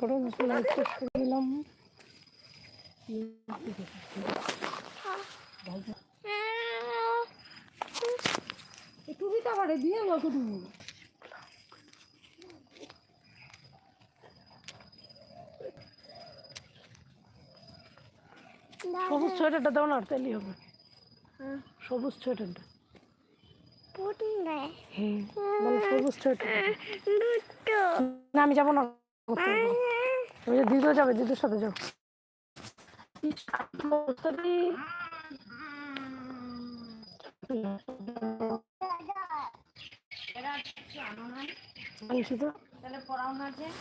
করে দিলাম টুপিটা বাড়ে দিয়ে তুমি সবুজ সোয়েটারটা দাও না তাহলেই হবে। সবুজ সোয়েটারটা। হ্যাঁ সবুজ সোয়েটার। না আমি যাব না। যে দিদিও যাবে দিদির সাথে যাও।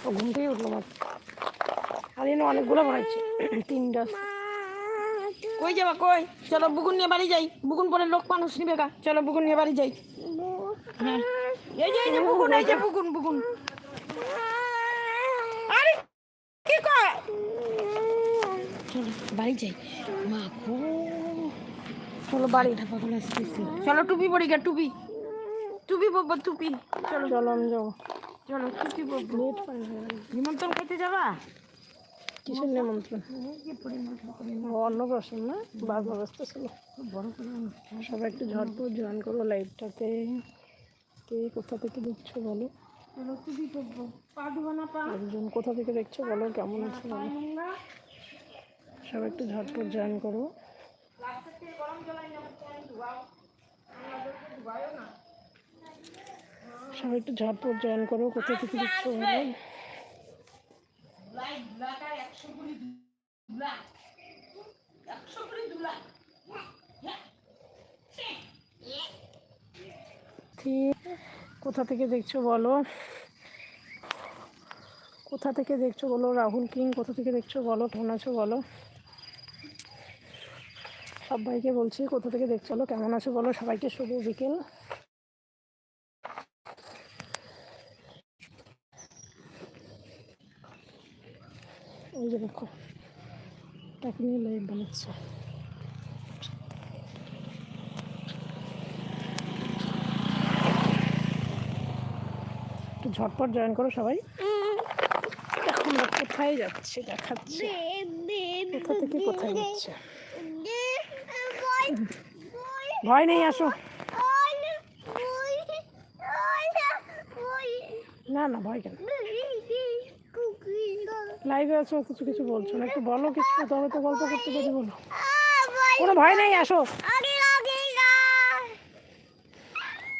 ও ঘুম থেকে উঠল মাত্র। আর এনে অনেকগুলো বানাইছে। তিনটা কই যাবা কই? চলো বুকুন নিয়ে বাড়ি যাই। বুকুন পরে লোক মানুষ নিবে গা। চলো বুকুন নিয়ে বাড়ি যাই। হ্যাঁ। এই যে এই যে বুকুন এই যে বুকুন বুকুন আরে কি কয় চলো বাড়ি যাই। মা গো চলো বাড়ি। পাগল আসতেছে। চলো টুপি পরি গা টুপি। টুপি পরবো টুপি। চলো। চলো আমি যাব। চলো টুপি লেট নিমন্ত্রণ খেতে যাবা? কিসের নিমন্ত্রণ? ও অন্নপ্রাশন না? বারবার ব্যস্ত ছিল। বড় করে সবাই একটু ঝটপট জয়েন করো লাইভটাতে। কে কোথা থেকে দেখছ বলো? একজন কোথা থেকে দেখছ বলো? কেমন আছো? সবাই একটু ঝটপট জয়েন করো। সবাই একটু ঝটপট জয়েন করো কোথা থেকে বলো কোথা থেকে দেখছ বলো? কোথা থেকে দেখছ বলো? রাহুল কিং, কোথা থেকে দেখছ বলো? কেমন আছো বলো? সবাইকে বলছি কোথা থেকে দেখছ? বলো কেমন আছো বলো? সবাইকে শুভ বিকেল। ওই যে দেখো তাকে নিয়ে লাইভ বানাচ্ছে? একটু ঝটপট জয়েন করো সবাই। এখন কোথায় যাচ্ছে দেখাচ্ছে। কোথা থেকে কোথায় যাচ্ছে? ভয় নেই, আসো। না না, ভয় কেন? লাইভে আছো, কিছু কিছু বলছো না, একটু বলো কিছু, তবে তো গল্প করতে পারি, বলো। কোনো ভয় নেই, আসো।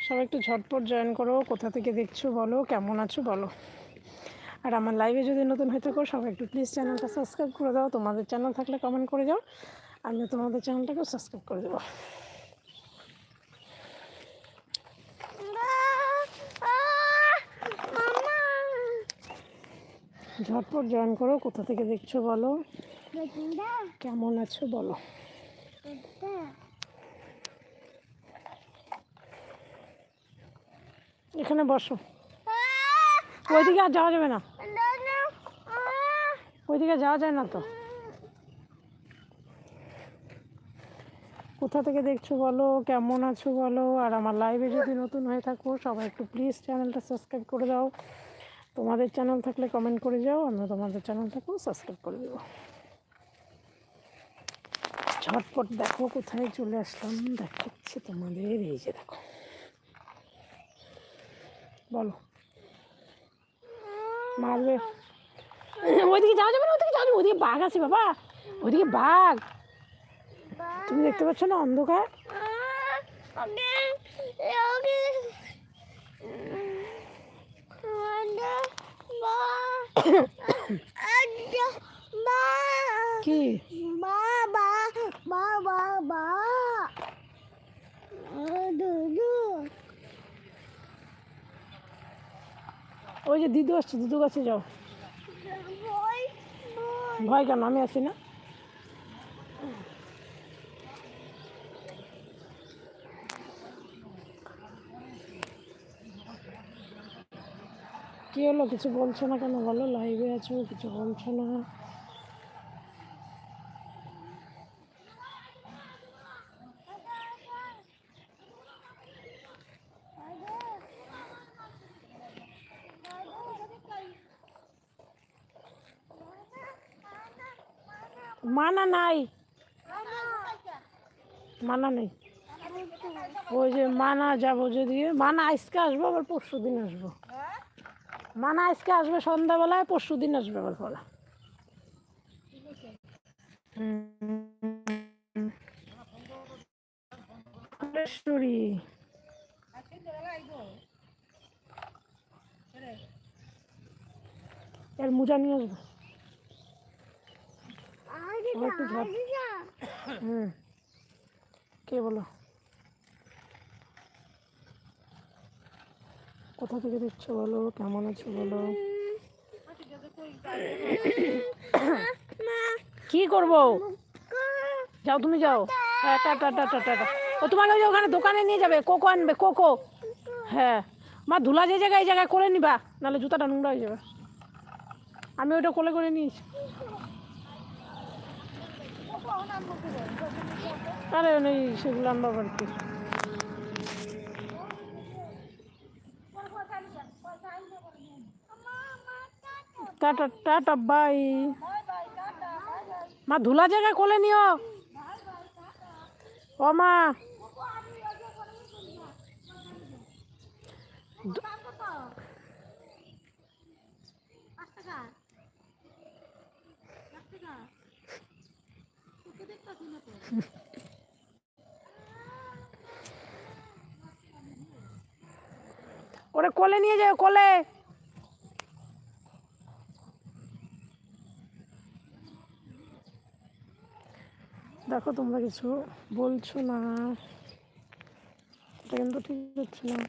সবাই একটু ঝটপট জয়েন করো, কোথা থেকে দেখছ, বলো, কেমন আছো, বলো। আর আমার লাইভে যদি নতুন হয়ে থাকো, সবাই একটু প্লিজ চ্যানেলটা সাবস্ক্রাইব করে দাও। তোমাদের চ্যানেল থাকলে কমেন্ট করে যাও। আমি তোমাদের চ্যানেলটাকেও সাবস্ক্রাইব করে দেবো। ঝটপট জয়েন করো, কোথা থেকে দেখছ বলো? কেমন আছো বলো? এখানে বসো। ওইদিকে আর যাওয়া যাবে না। ওইদিকে যাওয়া যায় না তো? কোথা থেকে দেখছ বলো? কেমন আছো বলো? আর আমার লাইভে যদি নতুন হয়ে থাকো, সবাই একটু প্লিজ চ্যানেলটা সাবস্ক্রাইব করে দাও। তোমাদের চ্যানেল থাকলে কমেন্ট করে যাও আমরা তোমাদের চ্যানেল চ্যানেলটাকেও সাবস্ক্রাইব করে দেবো। ঝটপট দেখো কোথায় চলে আসলাম, দেখাচ্ছি তোমাদের, এই যে দেখো। বলো। মারবে। ওইদিকে যাওয়া যাবে না, ওইদিকে যাওয়া যাবে ওইদিকে বাঘ আছে বাবা। ওইদিকে বাঘ। তুমি দেখতে পাচ্ছ না অন্ধকার? কি? ওই যে দিদু আসছে, দিদু কাছে যাও। ভয় কেন? আমি আছি না? কি হলো? কিছু বলছো না কেন? বলো লাইভে আছো, কিছু বলছো না? মানা নাই। মানা নেই। ওই যে মানা যাব যদি, মানা আজকে আসব, আবার পরশু দিন আসব। মানা আজকে আসবে সন্ধ্যাবেলায় পরশু দিন আসবে বলা ফুলেশ্বরী এর মোজা নিয়ে আসব। কে বলো? কোথা থেকে দেখছ বলো? কেমন আছো বলো? কি করব? যাও তুমি যাও। হ্যাঁ ও, তোমাকে ওই ওখানে দোকানে নিয়ে যাবে, কোকো আনবে, কোকো। হ্যাঁ। মা, ধুলা যে জায়গায়, এই জায়গায় করে নিবা, নাহলে জুতাটা নোংরা হয়ে যাবে। আমি ওটা কোলে করে নিয়েছি। আরে সেগুলো আনবা বাড়িতে টাটা টাটা, বাই। মা, ধুলা জায়গায় কোলে নিও। ও মা। ওরে কোলে নিয়ে যাও, কোলে। দেখো তোমরা কিছু বলছো না। এটা কিন্তু ঠিক হচ্ছে না।